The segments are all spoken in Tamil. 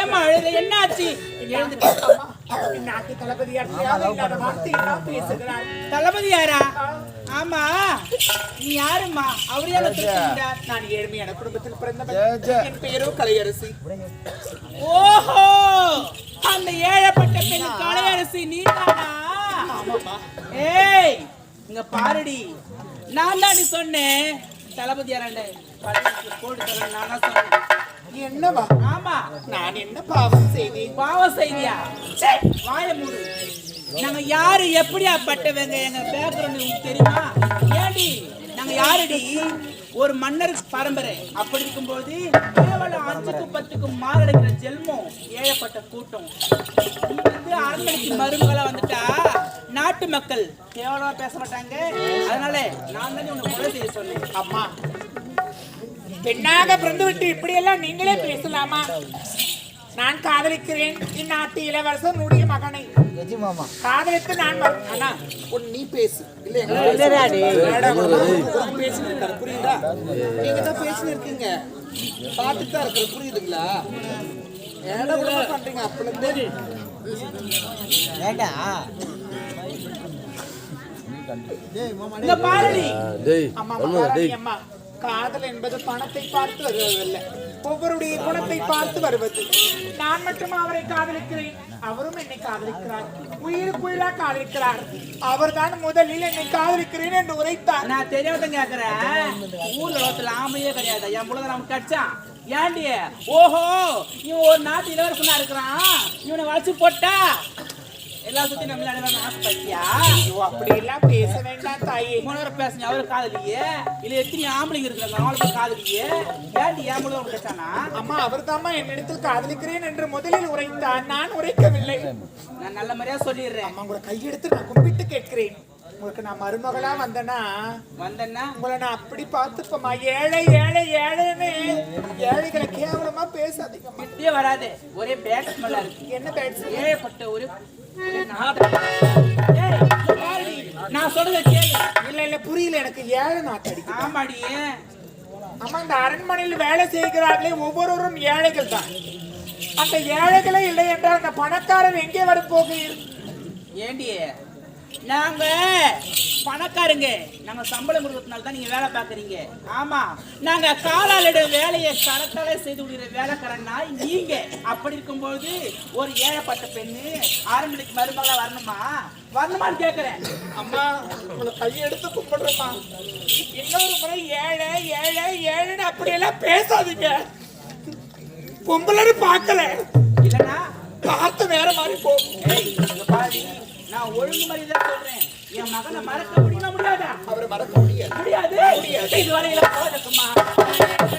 ஏமா அழுத? இந்த நாட்டு தளபதியார்? ஆமா. நீ யாரும்மா? அவரே வச்சிருக்கீங்க நான் ஏழ்மையான குடும்பத்தில் பிறந்தவன். என் பெயரோ கலையரசி. ஓஹோ! அந்த ஏழப்பட்ட பெண் கலையரசி நீதானா ஏய் இங்க பாருடி. நான் தான் நீ சொன்னேன் தளபதியாராண்ட போட்டு தரேன் நான் தான் சொன்னேன் என்னவா? ஆமா. நான் என்ன பாவம் செய்தி பாவம் செய்தியா? வாய மூடு. நாங்க யாரு எப்படியாப்பட்டவங்க எங்க பேக்ரவுண்ட் உங்களுக்கு தெரியுமா? ஏடி நாங்க யாருடி? ஒரு மன்னர் பரம்பரை. அப்படி இருக்கும்போது கேவலம் அஞ்சுக்கும் பத்துக்கும் மாரடைக்கிற ஜென்மம் ஏழப்பட்ட கூட்டம். வந்து அரண்மனைக்கு மருமகளா வந்துட்டா? நாட்டு மக்கள். கேவலமா பேச மாட்டாங்க. அதனால நான் தானே உன்னை கொலை செய்ய சொன்னேன். அம்மா. பெண்ணாக பிறந்து விட்டு இப்படியெல்லாம் நீங்களே பேசலாமா? நான் காதலிக்கிறேன். இந்நாட்டு இளவரசனுடைய மகனை. காதலித்து நான் அண்ணா உன் நீ பேசு. இருக்காரு, புரியுதா? நீங்க தான் பேசிட்டு இருக்கீங்க. பார்த்துட்டு தான் இருக்கிற புரியுதுங்களா? ஏடா கூட பண்றீங்க அப்பல இருந்து இந்த பாரடி. அம்மா மகாராணி அம்மா. காதல் என்பது பணத்தை பார்த்து வருவதல்ல. ஒவ்வொருடைய குணத்தை பார்த்து வருவது. நான் மட்டும் அவரை காதலிக்கிறேன்? அவரும் என்னை காதலிக்கிறார். உயிருக்கு உயிரா காதலிக்கிறார். அவர்தான் முதலில் என்னை காதலிக்கிறேன் என்று உரைத்தார். நான் தெரியாத கேக்குறேன். ஊர்ல ஒருத்தர் ஆமையே கிடையாது. என் புள்ள நமக்கு கடிச்சான் ஏண்டி? ஓஹோ இவன் ஒரு நாட்டு இளவரசனா இருக்கிறான். இவனை வளைச்சு போட்டா. எல்லா சுத்தி நம்ம அடைவாங்க ஆசைப்பட்டியா ஐயோ அப்படி எல்லாம் பேச வேண்டாம் தாயே. முன்னவரை பேசுங்க அவரு காதலியே? இல்ல எத்தனை ஆம்பளைங்க இருக்கிறாங்க பேர் காதலியே? புள்ள உனக்கு கடிச்சானா அம்மா அவர்தாம்மா என்னிடத்தில் காதலிக்கிறேன் என்று முதலில் உரைத்தார் நான் உரைக்கவில்லை. நான் நல்ல முறையா சொல்லிடுறேன். அம்மா உங்களை கையெடுத்து நான் கும்பிட்டு கேட்கிறேன். உங்களுக்கு நான் மருமகளா வந்தேனா? வந்தேன்னா? உங்களை நான் அப்படி பார்த்துப்போமா ஏழை ஏழை ஏழைன்னு ஏழைகளை கேவலமா பேசாதீங்கம்மா. இப்படியே வராது. ஒரே பேட் ஸ்மெல்லா இருக்கு. என்ன ஏழப்பட்ட ஒரு நான் சொல்றத கேளு. இல்ல இல்ல புரியல எனக்கு. ஏழை நாட்டடி ஆமாடி அம்மா இந்த அரண்மனையில் வேலை செய்கிறார்களே ஒவ்வொருவரும் ஏழைகள் தான். அந்த ஏழைகளே இல்லை என்றால் அந்த பணக்காரன் எங்கே வர போகிறீர் ஏண்டி? நாங்க பணக்காரங்க. நாங்க சம்பளம் கொடுக்கறதுனால தான் நீங்க வேலை பாக்குறீங்க ஆமா. நாங்க காலாளிட வேலையை கரத்தாலே செய்து விடுற வேலைக்காரன்னா நீங்க. அப்படி இருக்கும்போது ஒரு ஏழைப்பட்ட பெண்ணு ஆறு மணிக்கு மருமகளா வரணுமா? வரணுமான்னு கேக்குறேன். அம்மா உங்களை கையெடுத்து கும்பிடுறேம்மா. இன்னொரு முறை ஏழை ஏழை ஏழைன்னு அப்படியெல்லாம் பேசாதீங்க. பொம்பளைன்னு பார்க்கல. இல்லனா பார்த்து வேற மாதிரி போகும். நான் ஒழுங்கு மாதிரி தான் சொல்றேன். என் மகனை மறக்க முடியுமா முடியாதா அவரை மறக்க முடியாது முடியாது இது வரையில போகட்டுமா பூவாட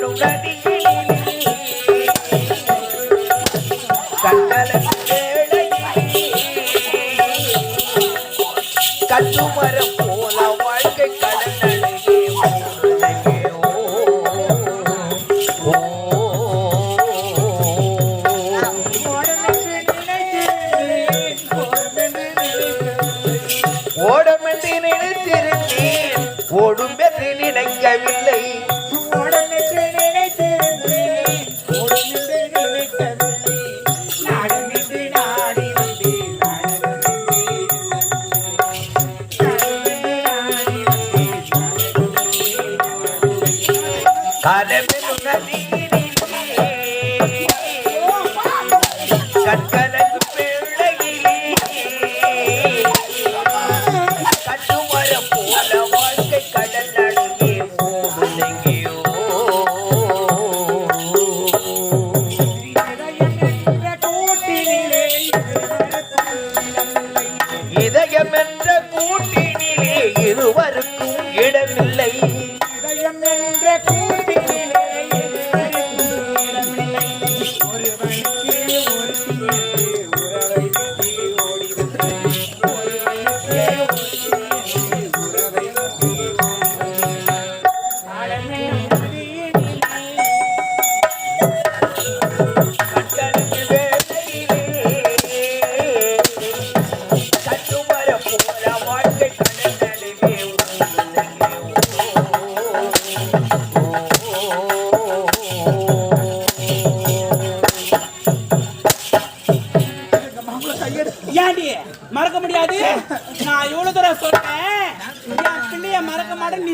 Rộng.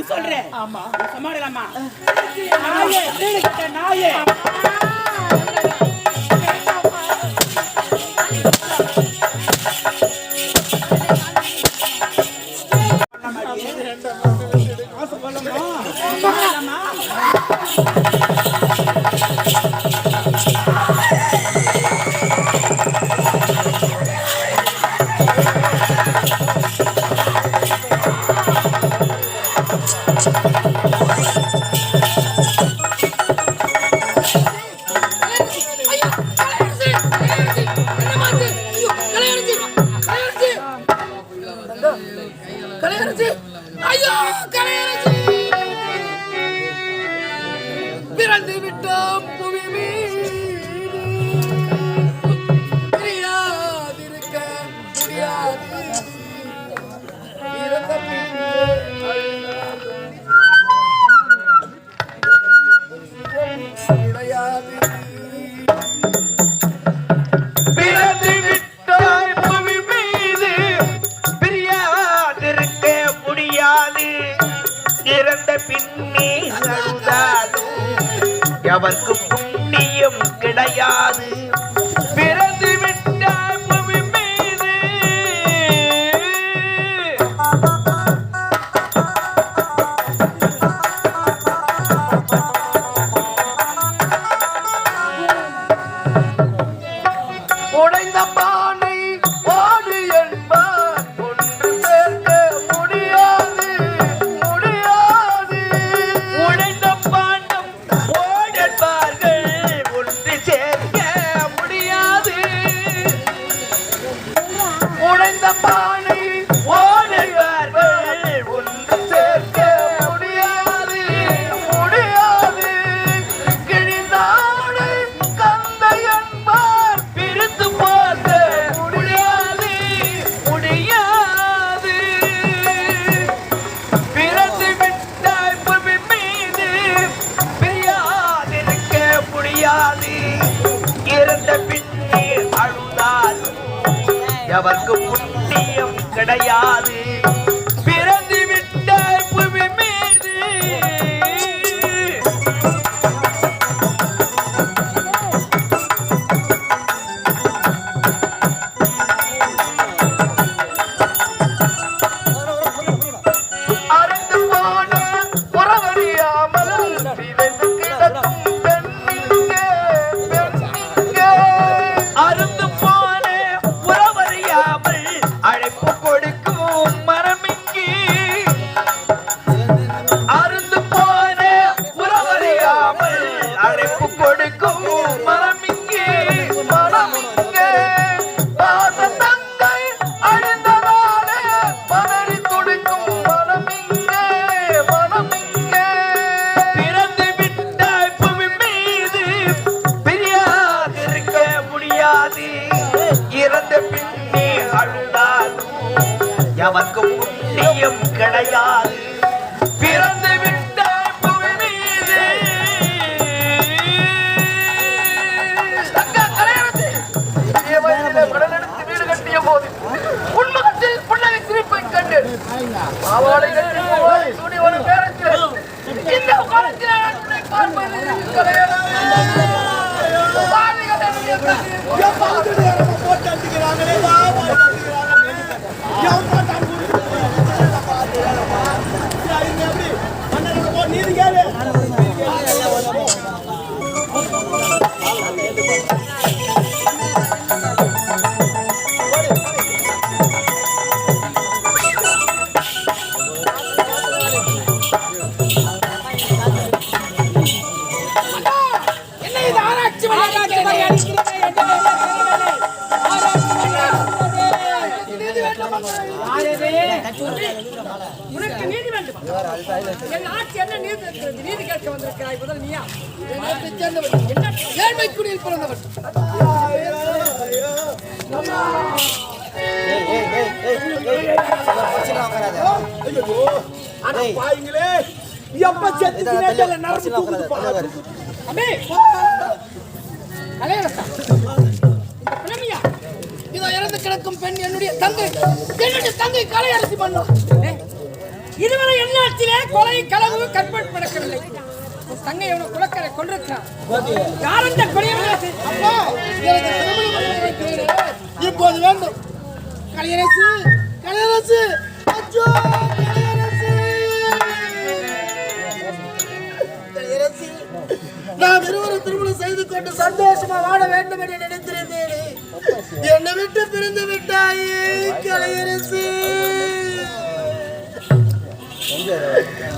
சொல்றேன். ஆமா. சமாடலாமா நாயே நாயே കണ്ടോ അയ്യോ കളയറച്ചി கிடையாது பிறந்து விட்ட புவி மீது. sahabatku உனக்கு நீதி வேண்டும் என் ஆட்சி என்ன நீதி நீதி கேட்க வந்திருக்கிறாய் முதல் நீயா என்ன ஏழ்மைக்குடியில் பிறந்தவன் இதோ இறந்து கிடக்கும் பெண் என்னுடைய தங்கை. என்னுடைய தங்கை கலையரசி மன்னோ. இதுவரை எண்ணாட்சியிலே கொலை களவு கற்பட் நடக்கவில்லை. உன் தங்கை அவனை குலக்கரை கொண்டிருக்கிறான் யார் அந்த கொலையவனை அப்பா எனக்கு திருமணம் பண்ணி வைக்கிறீரே. இப்போது வேண்டும். கலையரசு கலையரசு அச்சோ! கொண்டு சந்தோஷமா வாழ வேண்டும் என்று நினைத்திருந்தேனே. என்னை விட்டு பிரிந்து விட்டாயே கலையரசி.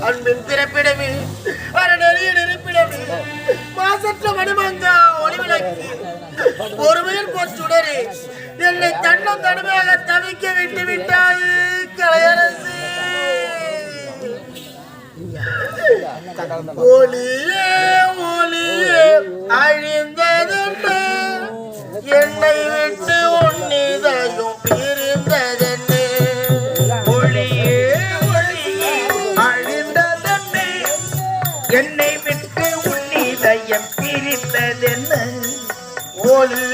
அன்பின் பிறப்பிடமே அறநெறிய நெருப்பிடமே மாசற்ற மணிமங்கா ஒளிவிளக்கு ஒருமையில் பொச்சுடரே என்னை தன்னம் தனிமையாக தவிக்க விட்டு விட்டாயே கலையரசி. ஒளியே ஒளியே அழிந்ததென்ன என்னை விட்டு உன்னிதையும் பிரிந்ததென்ன ஒளியே ஒளியே அழிந்ததென்ன என்னை விட்டு உன்னிதயம் பிரிந்ததென்ன ஒளி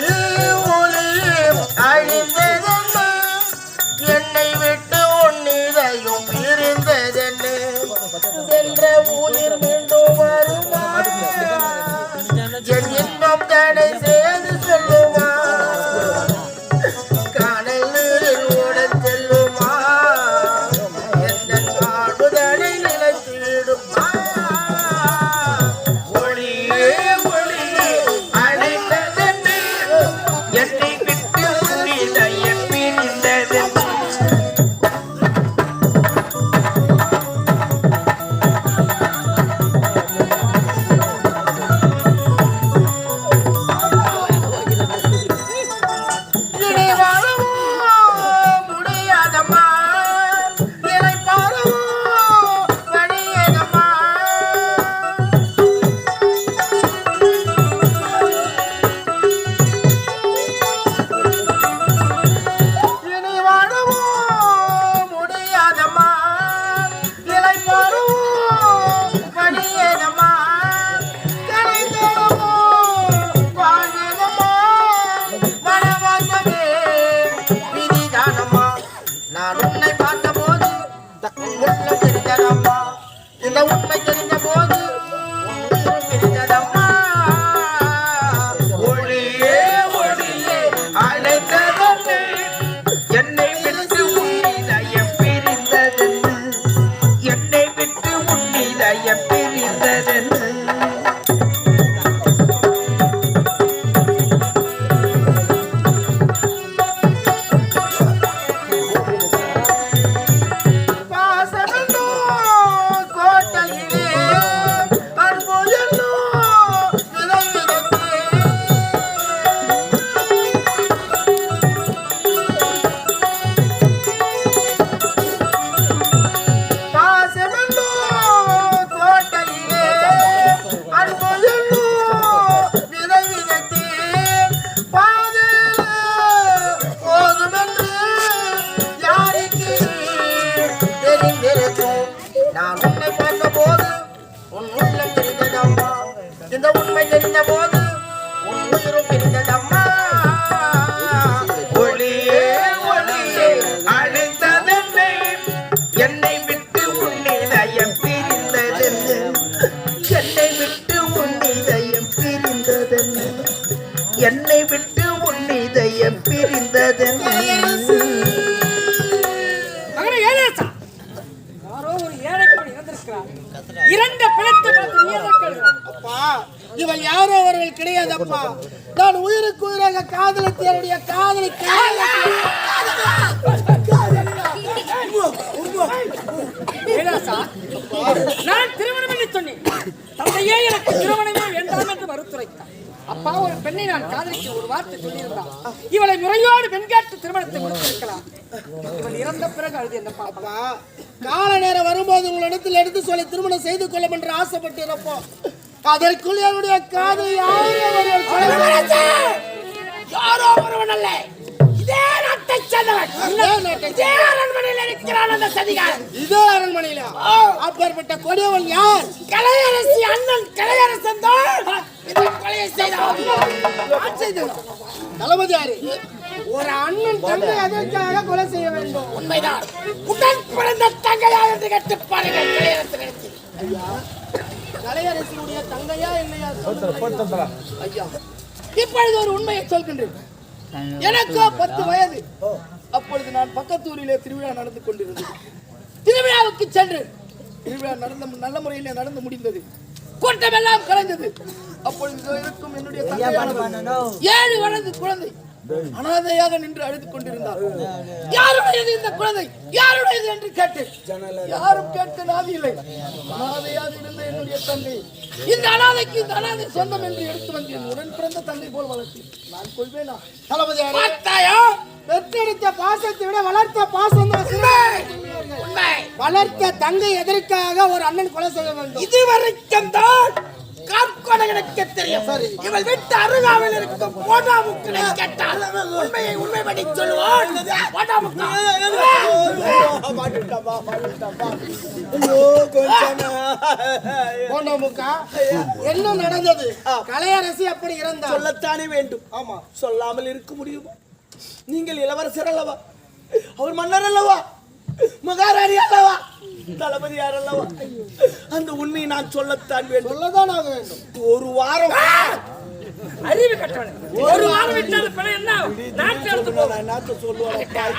என்னை விட்டு ஏழை பெண் இறந்திருக்கிறார் இரண்டு? அப்பா இவள் யாரோ அவர்கள் கிடையாதப்பா. நான் உயிருக்கு உயிராக காதலித்து என்னுடைய காதலை நான் திருமணம் என்று சொன்னேன். தந்தையே எனக்கு திருமணமே அப்பா ஒரு பெண்ணை நான் காதலிக்க ஒரு வார்த்தை சொல்லியிருந்தான் இவளை முறையோடு வெண்காட்டு திருமணத்தை முடித்திருக்கலாம். இவள் இறந்த பிறகு அழுது என்ன பாப்பா கால நேரம் வரும்போது உங்களிடத்தில் எடுத்து சொல்லி திருமணம் செய்து கொள்ளும் என்று ஆசைப்பட்டு இருப்போம் அதற்குள் என்னுடைய காதல் யாரோ ஒருவன் அல்ல. இதே நாட்டை சேர்ந்தவன். இதே அரண்மனையில் இருக்கிறான் அந்த சதிகாரன் இதே அரண்மனையில? அப்பேற்பட்ட கொடியவன் யார்? கலையரசி அண்ணன் கலையரசன் தான். இந்த கொலையை ஒரு அண்ணன் தங்கை அதற்காக கொலை செய்ய வேண்டும் உண்மைதான் உடன் பிறந்த தங்கையா என்று கேட்டு பாருங்கள் கலையரசியுடைய தங்கையா இல்லையா ஐயா இப்பொழுது ஒரு உண்மையை சொல்கின்றேன் எனக்கு பத்து வயது அப்பொழுது நான் பக்கத்தூரிலே திருவிழா நடந்து கொண்டிருந்தேன் திருவிழாவுக்கு சென்று திருவிழா நடந்த நல்ல முறையிலே நடந்து முடிந்தது. கூட்டமெல்லாம் கலைந்தது. அப்பொழுது இருக்கும் என்னுடைய ஏழு வயது குழந்தை. அனாதையாக நின்று அழுது கொண்டிருந்தார். யாருடையது இந்த குழந்தை? யாருடையது என்று கேட்டு யாரும் கேட்க நாதி இல்லை. அனாதையாக இருந்த என்னுடைய தந்தை. இந்த அனாதைக்கு இந்த அனாதை சொந்தம் என்று எடுத்து வந்தேன் உடன் பிறந்த தந்தை போல் வளர்த்தேன். நான் கொள்வேனா? தளபதி பார்த்தாயோ? பெற்றெடுத்த பாசத்தை விட வளர்த்த பாசம் வளர்த்த தங்கை எதற்காக ஒரு அண்ணன் கொலை செய்ய வேண்டும்? இதுவரைக்கும் தான் கார்கோடகனுக்கு தெரியும். இவள் விட்டு அருகாமையில் இருக்கும் போட்டாமுக்கனை கேட்டால் உண்மையை உண்மைப்படி சொல்லுவான். போட்டாமுக்கா போண்டோமுக்கா என்ன நடந்தது? கலையரசி அப்படி இறந்தார் சொல்லத்தானே வேண்டும். ஆமா. சொல்லாமல் இருக்க முடியுமா? நீங்கள் இளவரசர் அல்லவா? அவர் மன்னர் அல்லவா? மகாராணி அல்லவா? தளபதியார் அல்லவா? அந்த உண்மையை நான் சொல்லத்தான் வேண்டும். சொல்லதான் ஆக வேண்டும். ஒரு வாரம் அறிவு ஒரு வாரம் விட்டது பிழை என்ன நாட்டு?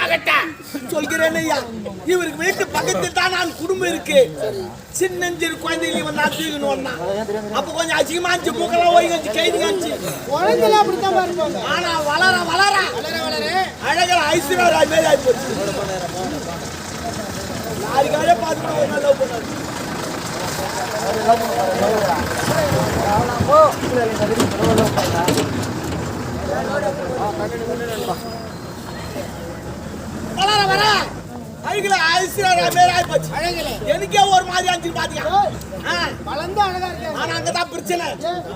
ஆகட்டா. சொல்கிறேன் ஐயா. இவருக்கு வீட்டு பக்கத்தில் தான் நான் குடும்பம் இருக்கு. சின்னஞ்சிறு குழந்தைகள் இவன் நான் தூக்கணும் வந்தான் அப்ப கொஞ்சம் அசிங்கமா இருந்துச்சு மூக்கெல்லாம் ஓய் வச்சு கைது காமிச்சு. குழந்தைல அப்படித்தான் இருப்பாங்க ஆனா வளர வளர வளர வளர. அழகர் ஐஸ்வர்யா ராய் மாதிரி ஆகி போச்சு. நாளைக்காக பார்த்துட்டு ஒரு நாள் லவ் பண்ணாரு வர அழகுல ஐஸ்வர்யா போச்சு. அழகிலே. எனக்கே ஒரு மாதிரி ஆச்சு பாத்தியா ஆ. வளர்ந்து அழகா இருக்காங்க ஆனா அங்கதான் பிரச்சனை.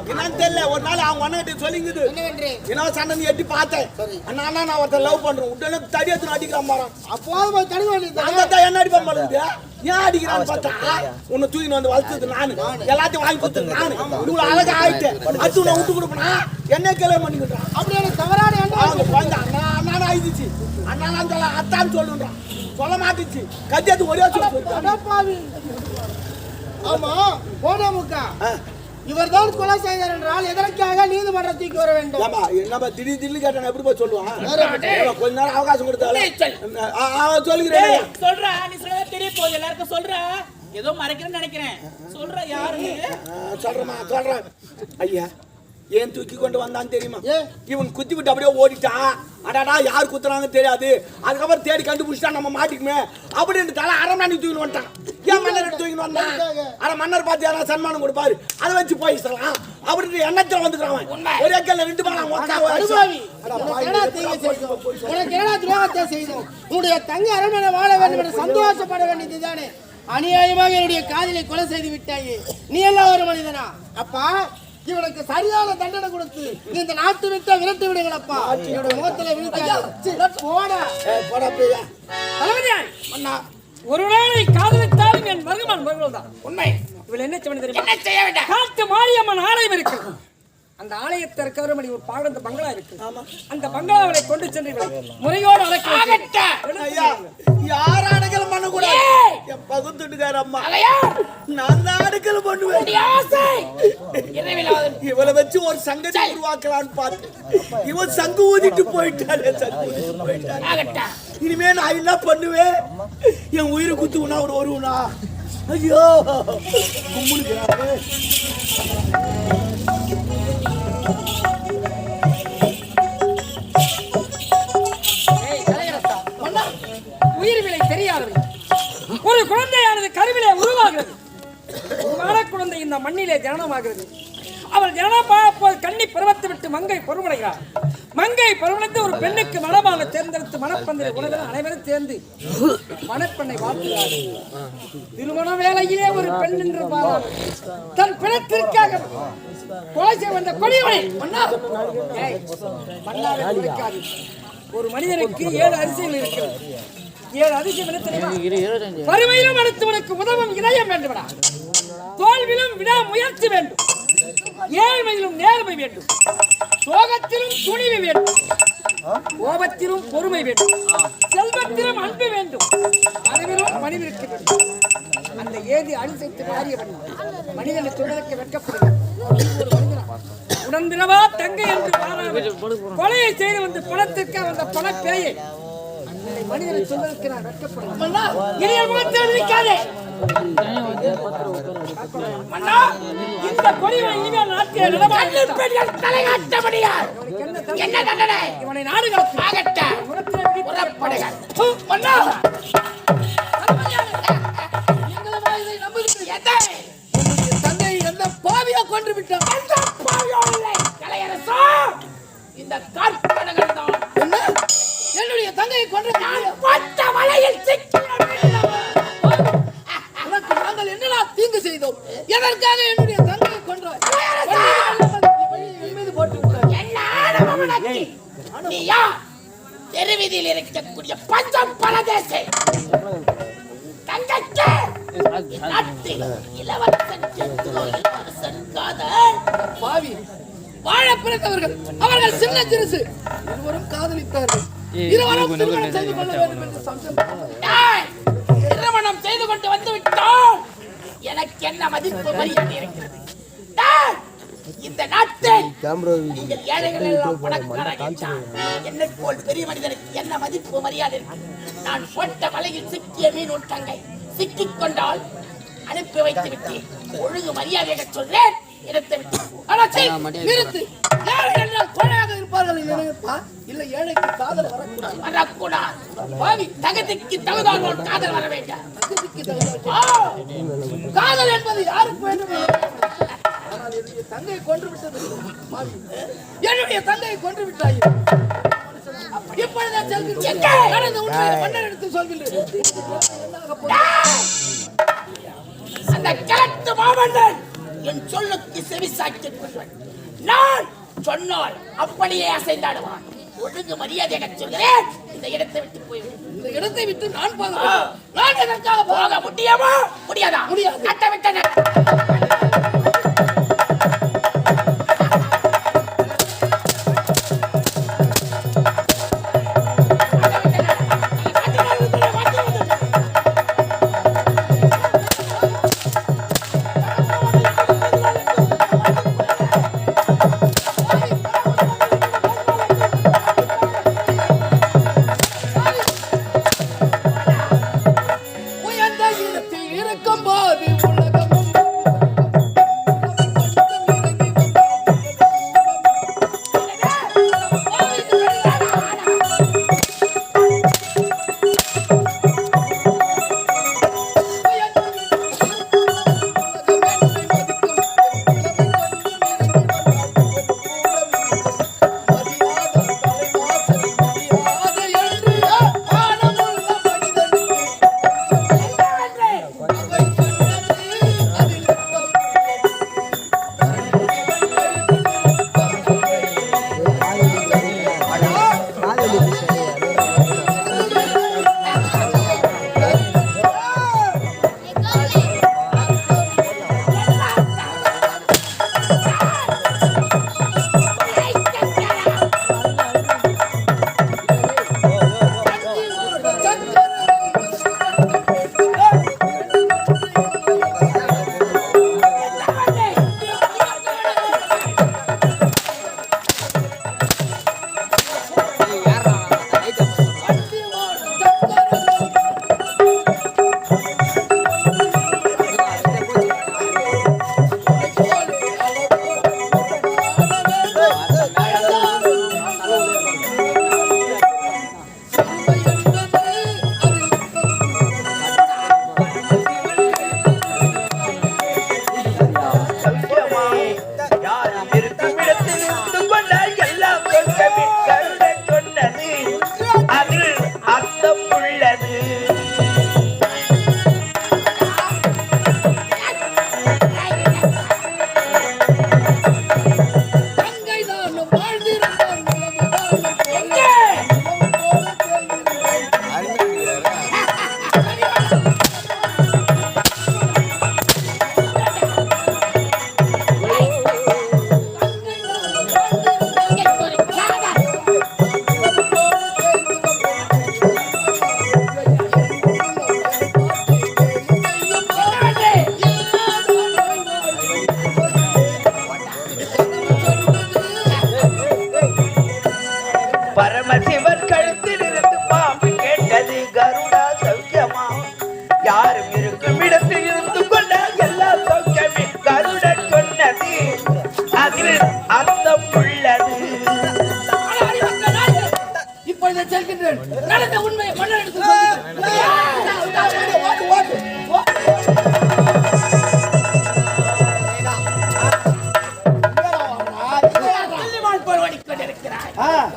என்னன்னு தெரியல. ஒரு நாள் அவங்க அண்ணன் சொல்லிங்குது என்னவென்று? என்ன சண்டை எட்டி பார்த்தேன். அண்ணா அண்ணா நான் ஒருத்தர் லவ் பண்றேன். உடனே தடி எடுத்து அடிக்கிறான் மாறான் தடுக்க வேண்டியது அந்த தான் என்ன அடிப்பான் மாட்டேங்குது ஏன் அடிக்கிறான்னு பார்த்தா உன்னை தூக்கின்னு வந்து வளர்த்தது நானு. எல்லாத்தையும் வாங்கி கொடுத்தது நானு. இவ்வளவு அழகா ஆயிட்டேன் அடுத்து உன்னை விட்டு கொடுப்பனா? என்ன கல்யாணம் பண்ணிக்கிட்டான் அப்படி எனக்கு தவறான அவங்க குழந்தை அண்ணா அண்ணா ஆயிடுச்சு. அண்ணா அந்த அத்தான்னு சொல்லுன்றான். சொல்ல மாட்டுச்சு. கத்தியத்து ஒரே சொல்லு. ஆமா. போனமுக்கா இவர்தான் கொலை செய்தார் என்றால் எதற்காக நீதிமன்றத்துக்கு வர வேண்டும்? ஏம்மா, என்னம்மா திடீர் திடீர்னு கேட்டான் எப்படி போய் சொல்லுவான்? கொஞ்ச நேரம் அவகாசம் கொடுத்தாலும். சொல்லுகிறேன். சொல்றா நீ சொல்ல தெரிய போகுது எல்லாருக்கும் சொல்றா. ஏதோ மறைக்கிறேன்னு நினைக்கிறேன். சொல்ற யாரு சொல்றேம்மா சொல்றேன். ஐயா. ஏன் தூக்கி கொண்டு வந்தான்னு தெரியுமா? இவன் குத்தி விட்டு அப்படியே ஓடிட்டான் அடாடா யார் குத்துறாங்க தெரியாது. அதுக்கப்புறம் தேடி கண்டுபிடிச்சா நம்ம மாட்டிக்குமே. அப்படின்னு தலை அரை மணி தூக்கின்னு வந்துட்டான். ஏன் மன்னர் தூக்கின்னு வந்தான்? அரை மன்னர் பார்த்து யாராவது சன்மானம் கொடுப்பாரு. அதை வச்சு போயிடலாம் அப்படின்னு எண்ணத்துல வந்துக்கிறான் ஒரே கல்ல ரெண்டு பேரும் உன்னுடைய தங்க அரண்மனை வாழ வேண்டும் என்று சந்தோஷப்பட வேண்டியதுதானே? அநியாயமாக என்னுடைய காதலை கொலை செய்து விட்டாயே. நீ எல்லாம் ஒரு மனிதனா? அப்பா இவனுக்கு சரியான தண்டனை கொடுத்து இந்த நாட்டு விட்ட விரட்டு விடுங்களப்பா. என்னோட முகத்துல அண்ணா. ஒரு நாளை காதலித்தாலும் என் மருகமான் மருகல் தான் உண்மை. இவள் என்ன செய்ய தெரியுமா காட்டு மாரியம்மன் ஆலயம் இருக்கு அந்த ஆலயத்தை இருக்கிறபடி ஒரு பாகந்த பங்களா இருக்கு. அந்த பங்களாவை கொண்டு சென்று முறையோடு யார் அடக்கல் பண்ண கூடாது என் பகுத்துட்டுக்கார அம்மா. நான் தான் அடக்கல் பண்ணுவேன். இவளை வச்சு ஒரு சங்கதி உருவாக்கலாம்னு பார்த்து இவன் சங்கு ஊதிட்டு ஆகட்டும் இனிமே நான் என்ன பண்ணுவேன்? என் உயிரை குத்துவனா ஒரு வருவனா ஐயோ! கும்பிடுக்கிறாரு உயிர் விலை தெரியாதவை ஒரு குழந்தையானது கருவிலே உருவாகிறது. உருவான குழந்தை இந்த மண்ணிலே ஜனனமாகிறது. அவள் ஜனனமாப்போது கண்ணி பருவத்தை விட்டு மங்கை பொறுமடைகிறார் மங்கை பருவடைந்து ஒரு பெண்ணுக்கு மனமான தேர்ந்தெடுத்து மணப்பந்தலை உணவில் அனைவரும் சேர்ந்து மணப்பெண்ணை வாழ்த்துகிறார்கள் திருமண வேலையிலே ஒரு பெண் என்று பாராள் தன் பிணத்திற்காக கொலை செய்ய வந்த கொடியவனை ஒரு மனிதனுக்கு ஏழு அரிசிகள் இருக்கிறது. ஏழு அரிசி வறுமையிலும் அடுத்தவனுக்கு உதவும் இதயம் வேண்டுமடா. தோல்விலும் விடா முயற்சி வேண்டும். ஏழ்மையிலும் நேர்மை வேண்டும். சோகத்திலும் துணிவு வேண்டும். கோபத்திலும் பொறுமை வேண்டும். செல்வத்திலும் அன்பு வேண்டும். அறிவிலும் மனிதனுக்கு வேண்டும். அந்த ஏதி அனுசரித்து மாறியவன் மனிதனை தொடர்க்க வெட்கப்படுகிறான் ஒரு தங்கை என்று கொலையை செய்து வந்து பணத்திற்கு வந்த பண மனிதனை சொல்வதற்கு நான் வெட்கப்படுகிறேன். மன்னா இந்த கொடியை இனிமேல் நாட்டிய பெண்கள் என்ன தண்டனை இவனை நாடுகள் கடத்து புறப்படுகள் தந்தை எந்த பாவியோ கொன்று விட்டான் எந்த இல்லை கலையரசா இந்த கற்பனைகள் தான் என்னுடைய தங்கையை கொன்று நான் பட்ட வலையில் சிக்கிய எதற்காக என்னுடைய தங்கையை கொன்றாய்? என் மீது போட்டு விட்டாய். என்ன ஆணவம் உனக்கு? நீ யார்? தெருவீதியில் இருக்கக்கூடிய பஞ்சம் பரதேசி தங்கச்சி இந்நாட்டில் இளவரசன் செந்தூர் இளவரசன் காதல். பாவி. வாழ பிறந்தவர்கள். அவர்கள் சின்ன சிறுசு. இருவரும் காதலித்தார்கள். இருவரும் திருமணம் செய்து கொள்ள வேண்டும் என்று சம்சம் டேய், திருமணம் செய்து கொண்டு வந்து விட்டோம் எனக்கு என்ன மதிப்பு மரியாதை இருக்கிறது? இந்த நாட்டில் நீங்கள் ஏழைகள் எல்லாம் பணக்காரர்கள் தான். என்னைப் போல் பெரிய மனிதனுக்கு என்ன மதிப்பு மரியாதை? நான் போட்ட வலையில் சிக்கிய மீன் உன் தங்கை. சிக்கிக் கொண்டால் அனுப்பி வைத்து விட்டேன். ஒழுங்கு மரியாதையாக சொல்றேன் விட்டு சீ, நிறுத்து. கோழையாக இருப்பார்கள் நினைப்பா? இல்ல ஏழைக்கு காதல் வரக்கூடாது. வரக்கூடாது. பாவி தகுதிக்கு தகுதானோர் காதல் வர வேண்டாம். தகுதிக்கு தகுந்த ஆ, காதல் என்பது யாருக்கு வேண்டும்? என்னுடைய தங்கையை கொன்று விட்டது. பாவி. என்னுடைய தங்கையை கொன்று விட்டாய். இப்பொழுதே செல்கின்றேன். நடந்த உண்மையை மன்னர் எடுத்து சொல்கின்றேன்? அந்த கிழக்கு மாமன்னன் என் சொல்லுக்கு செவி சாய்த்துக் கொள்வன் சொன்னால் அப்படியே அசைந்தாடுவான். ஒழுங்கு மரியாதையாக சொல்கிறேன். இந்த இடத்தை விட்டு போய்விடு. இந்த இடத்தை விட்டு நான் போக நான் எதற்காக போக போக முடியுமா? முடியாதா? முடியாது. கட்ட விட்டன.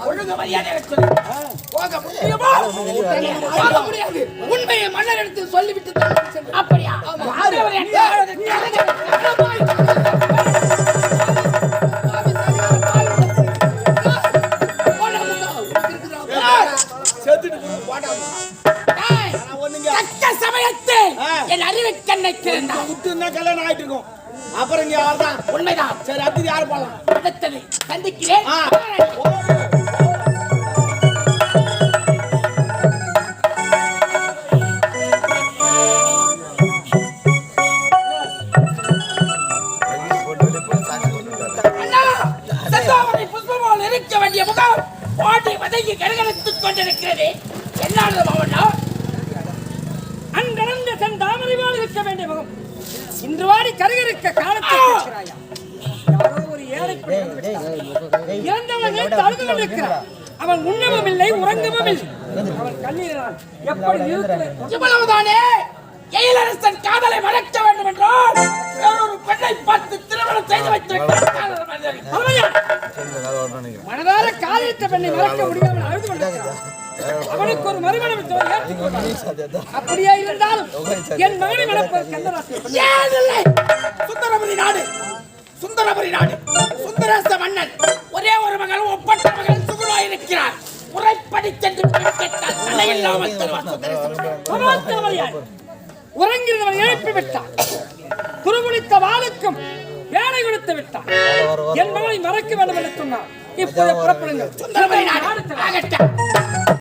ஒழுங்கு சொல்லு. போக முடியுமா? போக முடியாது. உண்மையை மன்னர் எடுத்து சொல்லிவிட்டு தான். அப்படியா? சமயத்தில். என் அறிவு கண்ணை திறந்தான் விட்டுன்னா கல்யாணம் ஆயிட்டு இருக்கும் அப்புறம் இங்க யார்தான்? உண்மைதான். சரி அடுத்தது யார் போலாம்? அடுத்தது சந்திக்கிறேன். இன்று வாடி கருகருக்க காலத்தை கேட்கிறாயா யாரோ ஒரு ஏழை அவன் உண்ணவும் இல்லை உறங்கவும் இல்லை அவன் கண்ணீரால் எப்படி நிறுத்துவேன் இவ்வளவுதானே எயிலரசன் காதலை மறைக்க வேண்டும் என்றால் வேறொரு பெண்ணை பார்த்து திருமணம் செய்து வைத்திருக்கிறார்? மனதார காதலித்த பெண்ணை மறக்க முடியாமல் அழுது கொண்டிருக்கிறான் அவனுக்கு ஒரு மறுமணம் அப்படியே இருந்தாலும் என் மகனை சுந்தரபுரி நாடு. சுந்தரபுரி நாடு. சுந்தரச மன்னன். ஒரே ஒரு மகள் ஒப்பற்ற மகள் சுகுணா இருக்கிறார். முறைப்படி சென்று கேட்டால் தலையில்லாமல் எழுப்பி விட்டான் துருமுடித்த வாளுக்கும் வேலை கொடுத்து விட்டான் என் மகளை மறக்க வேண்டும் என்று சொன்னான் இப்போது புறப்படுங்கள்.